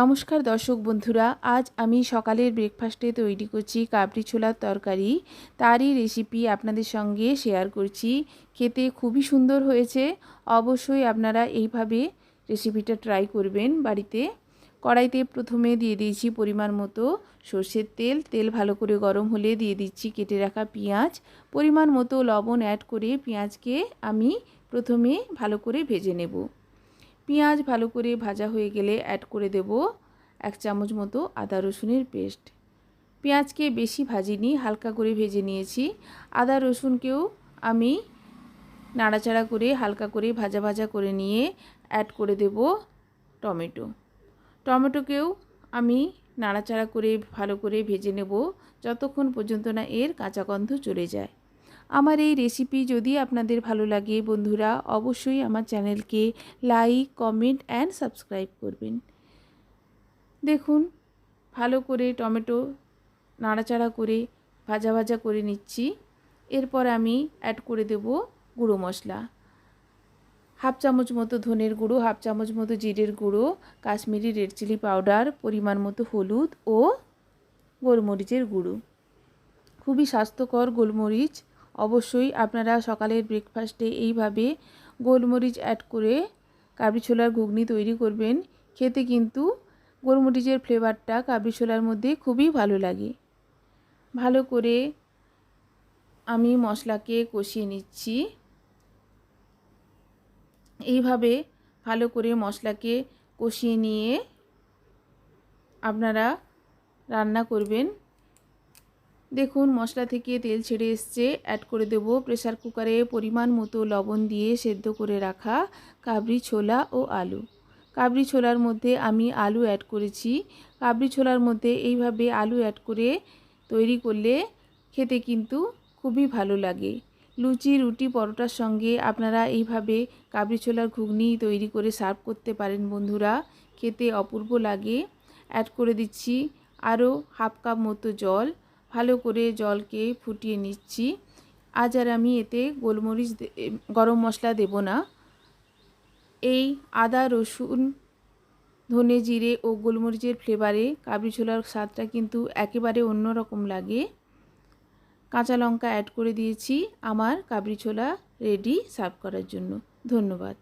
নমস্কার দর্শক বন্ধুরা, আজ আমি সকালের ব্রেকফাস্টে তৈরি করছি কাবলি ছোলার তরকারি। তারই রেসিপি আপনাদের সঙ্গে শেয়ার করছি। খেতে খুবই সুন্দর হয়েছে। অবশ্যই আপনারা এইভাবে রেসিপিটা ট্রাই করবেন বাড়িতে। কড়াইতে প্রথমে দিয়ে দিয়েছি পরিমাণ মতো সর্ষের তেল। তেল ভালো করে গরম হলে দিয়ে দিচ্ছি কেটে রাখা পেঁয়াজ। পরিমাণ মতো লবণ অ্যাড করে পেঁয়াজকে আমি প্রথমে ভালো করে ভেজে নেব। পেঁয়াজ ভালো করে ভাজা হয়ে গেলে অ্যাড করে দেব এক চামচ মতো আদা রসুনের পেস্ট পেঁয়াজকে বেশি ভাজিনি, হালকা করে ভেজে নিয়েছি। আদা রসুনকেও আমি নাড়াচাড়া করে হালকা করে ভাজা ভাজা করে নিয়ে অ্যাড করে দেব টমেটো। টমেটোকেও আমি নাড়াচাড়া করে ভালো করে ভেজে নেব, যতক্ষণ পর্যন্ত না এর কাঁচা গন্ধ চলে যায়। আমার এই রেসিপি যদি আপনাদের ভালো লাগে বন্ধুরা, অবশ্যই আমার চ্যানেলকে লাইক কমেন্ট অ্যান্ড সাবস্ক্রাইব করবেন। দেখুন, ভালো করে টমেটো নাড়াচাড়া করে ভাজা ভাজা করে নিচ্ছি। এরপর আমি অ্যাড করে দেব গুঁড়ো মশলা। হাফ চামচ মতো ধনের গুঁড়ো, হাফ চামচ মতো জিরের গুঁড়ো, কাশ্মীরি রেড চিলি পাউডার, পরিমাণ মতো হলুদ ও গোলমরিচের গুঁড়ো। খুবই স্বাস্থ্যকর গোলমরিচ অবশ্যই আপনারা সকালের ব্রেকফাস্টে এইভাবে গোলমরিচ অ্যাড করে কাবলি ছোলার ঘুগনি তৈরি করবেন। খেতে কিন্তু গোলমরিচের ফ্লেভারটা কাবলি ছোলার মধ্যে খুবই ভালো লাগে। ভালো করে আমি মশলাকে কষিয়ে নিচ্ছি। এইভাবে ভালো করে মশলাকে কষিয়ে নিয়ে আপনারা রান্না করবেন। দেখুন, মশলা থেকে তেল ছেড়ে এসছে। অ্যাড করে দেব প্রেসার কুকারে পরিমাণ মতো লবণ দিয়ে সেদ্ধ করে রাখা কাবরি ছোলা ও আলু। কাবরি ছোলার মধ্যে আমি আলু অ্যাড করেছি। কাবরি ছোলার মধ্যে এইভাবে আলু অ্যাড করে তৈরি করলে খেতে কিন্তু খুবই ভালো লাগে। লুচি, রুটি, পরোটার সঙ্গে আপনারা এইভাবে কাবরি ছোলার ঘুগনি তৈরি করে সার্ভ করতে পারেন বন্ধুরা। খেতে অপূর্ব লাগে। অ্যাড করে দিচ্ছি আরও হাফ কাপ মতো জল। ভালো করে জলকে ফুটিয়ে নিচ্ছি। আজ আর আমি এতে গোলমরিচ গরম মশলা দেব না। এই আদা, রসুন, ধনে জিরে ও গোলমরিচের ফ্লেভারে কাবলি ছোলার স্বাদটা কিন্তু একেবারে অন্যরকম লাগে। কাঁচা লঙ্কা অ্যাড করে দিয়েছি। আমার কাবলি ছোলা রেডি সার্ভ করার জন্য। ধন্যবাদ।